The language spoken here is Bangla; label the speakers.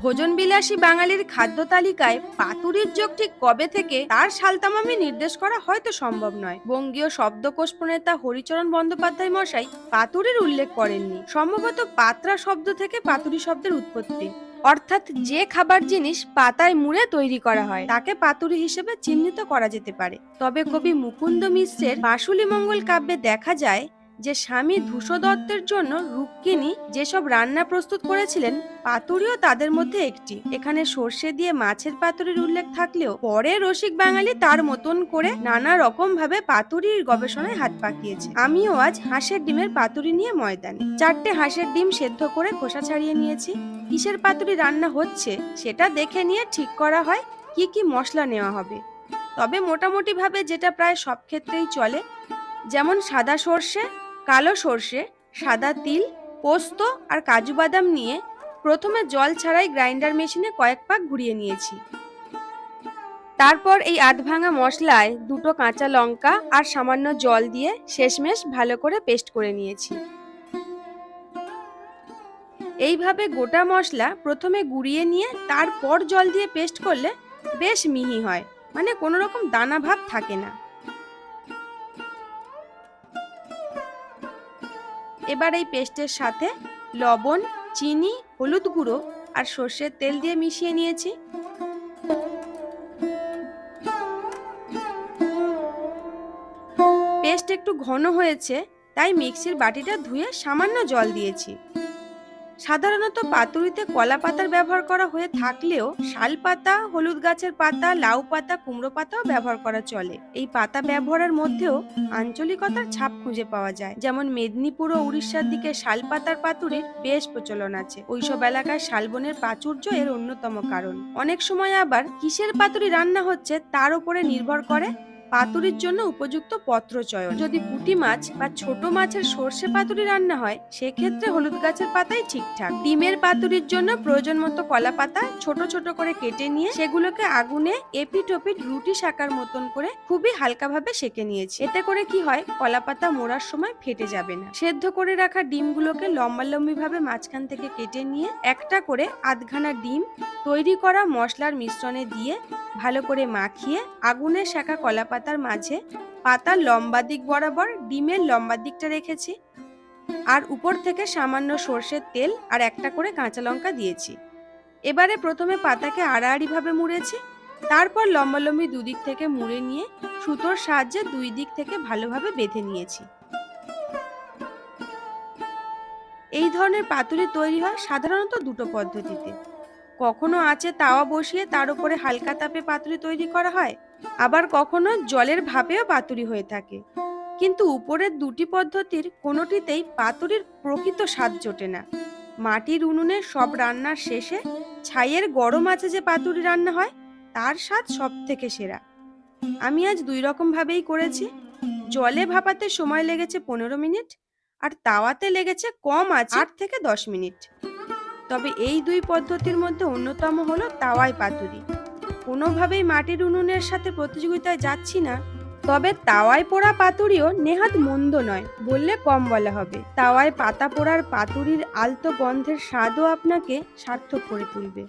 Speaker 1: ভোজন বিলাসী বাঙালির খাদ্য তালিকায় পাতুরির যোগ ঠিক কবে থেকে তার সালতামামি নির্দেশ করা হয়তো সম্ভব নয়। বঙ্গীয় শব্দকোষ প্রণেতা হরিচরণ বন্দ্যোপাধ্যায় মশাই পাতুরির উল্লেখ করেননি। সম্ভবত পাত্রা শব্দ থেকে পাতুরি শব্দের উৎপত্তি। অর্থাৎ যে খাবার জিনিস পাতায় মুড়ে তৈরি করা হয়, তাকে পাতুরি হিসেবে চিহ্নিত করা যেতে পারে। তবে কবি মুকুন্দ মিশ্রের বাসুলি মঙ্গল কাব্যে দেখা যায় যে স্বামী ধূসো দত্তের জন্য রুক্মিণী যেসব রান্না প্রস্তুত করেছিলেন, পাতুরিও তাদের মধ্যে একটি। এখানে সর্ষে দিয়ে মাছের পাতুরির উল্লেখ থাকলেও পরে রসিক বাঙালি তার মতন করে নানা রকম ভাবে পাতুরির গবেষণায় হাত পাকিয়েছে। আমিও আজ হাঁসের ডিমের পাতুরি নিয়ে ময়দানে। চারটে হাঁসের ডিম সেদ্ধ করে খোসা ছাড়িয়ে নিয়েছি। কিসের পাতুরি রান্না হচ্ছে, সেটা দেখে নিয়ে ঠিক করা হয় কি কি মশলা নেওয়া হবে। তবে মোটামুটি ভাবে যেটা প্রায় সব ক্ষেত্রেই চলে, যেমন সাদা সর্ষে কালো সর্ষে, সাদা তিল, পোস্ত আর কাজু বাদাম নিয়ে প্রথমে জল ছাড়াই গ্রাইন্ডার মেশিনে কয়েক পাক ঘুরিয়ে নিয়েছি। তারপর এই আধ ভাঙা মশলায় দুটো কাঁচা লঙ্কা আর সামান্য জল দিয়ে শেষমেশ ভালো করে পেস্ট করে নিয়েছি। এইভাবে গোটা মশলা প্রথমে গুঁড়িয়ে নিয়ে তারপর জল দিয়ে পেস্ট করলে বেশ মিহি হয় মানে কোনো রকম দানা ভাব থাকে না। এবার এই পেস্টের সাথে লবণ, চিনি, হলুদ গুঁড়ো আর সর্ষের তেল দিয়ে মিশিয়ে নিয়েছি। পেস্ট একটু ঘন হয়েছে, তাই মিক্সির বাটিটা ধুয়ে সামান্য জল দিয়েছি। সাধারণত পাতুরিতে কলা পাতার ব্যবহার করা হয়ে থাকলেও শাল পাতা, হলুদ গাছের পাতা, লাউ পাতা, কুমড়ো পাতাও ব্যবহার করা চলে। এই পাতা ব্যবহারের মধ্যেও আঞ্চলিকতার ছাপ খুঁজে পাওয়া যায়। যেমন মেদিনীপুর ও উড়িষ্যার দিকে শাল পাতার পাতুরির বেশ প্রচলন আছে। ওইসব এলাকায় শালবনের প্রাচুর্য এর অন্যতম কারণ। অনেক সময় আবার কিসের পাতুরি রান্না হচ্ছে তার উপরে নির্ভর করে পাতুরির জন্য উপযুক্ত পত্র চয়ন যদি পুঁটি মাছ বা ছোট মাছের সর্ষে পাতুরি রান্না হয়, সেক্ষেত্রে হলুদ গাছের পাতাই ঠিকঠাক। ডিমের পাতুরির জন্য প্রয়োজন মতো কলা পাতা ছোট ছোট করে কেটে নিয়ে সেগুলোকে আগুনে এপিট ওপিট রুটি শাকার মতন করে খুবই হালকাভাবে সেকে নিয়েছি। এতে করে কি হয়, কলা পাতা মোড়ার সময় ফেটে যাবে না। সেদ্ধ করে রাখা ডিমগুলোকে লম্বালম্বি ভাবে মাঝখান থেকে কেটে নিয়ে একটা করে আধখানা ডিম তৈরি করা মশলার মিশ্রণে দিয়ে ভালো করে মাখিয়ে আগুনে শাখা কলা পাতার মাঝে পাতার লম্বা দিক বরাবর ডিমের লম্বা দিকটা রেখেছি। আর উপর থেকে সামান্য সর্ষের তেল আর একটা করে কাঁচা লঙ্কা দিয়েছি। এবারে প্রথমে পাতাকে আড়াআড়িভাবে মুড়েছি। তারপর লম্বালম্বি দুদিক থেকে মুড়ে নিয়ে সুতোর সাহায্যে দুই দিক থেকে ভালোভাবে বেঁধে নিয়েছি। এই ধরনের পাতুরি তৈরি হয় সাধারণত দুটো পদ্ধতিতে। কখনো আছে তাওয়া বসিয়ে তার উপরে হালকা তাপে পাতুরি তৈরি করা হয়, আবার কখনো জলের ভাপেও পাতুরি হয়ে থাকে। কিন্তু উপরের দুটি পদ্ধতির কোনোটিতেই পাতুরির প্রকৃত স্বাদ জোটে না। মাটির উনুনে সব রান্নার শেষে ছাইয়ের গরম আছে যে পাতুরি রান্না হয়, তার স্বাদ সব থেকে সেরা। আমি আজ দুই রকম ভাবেই করেছি। জলে ভাপাতে সময় লেগেছে পনেরো মিনিট, আর তাওয়াতে লেগেছে কম আছে আট থেকে দশ মিনিট। তবে এই দুই পদ্ধতির মধ্যে অন্যতম হল তাওয়াই পাতুরি। কোনোভাবেই মাটির উনুনের সাথে প্রতিযোগিতায় যাচ্ছি না, তবে তাওয়ায় পোড়া পাতুরিও নেহাত মন্দ নয় বললে কম বলা হবে। তাওয়ায় পাতা পোড়ার পাতুরির আলতো গন্ধের স্বাদও আপনাকে সার্থক করে তুলবে।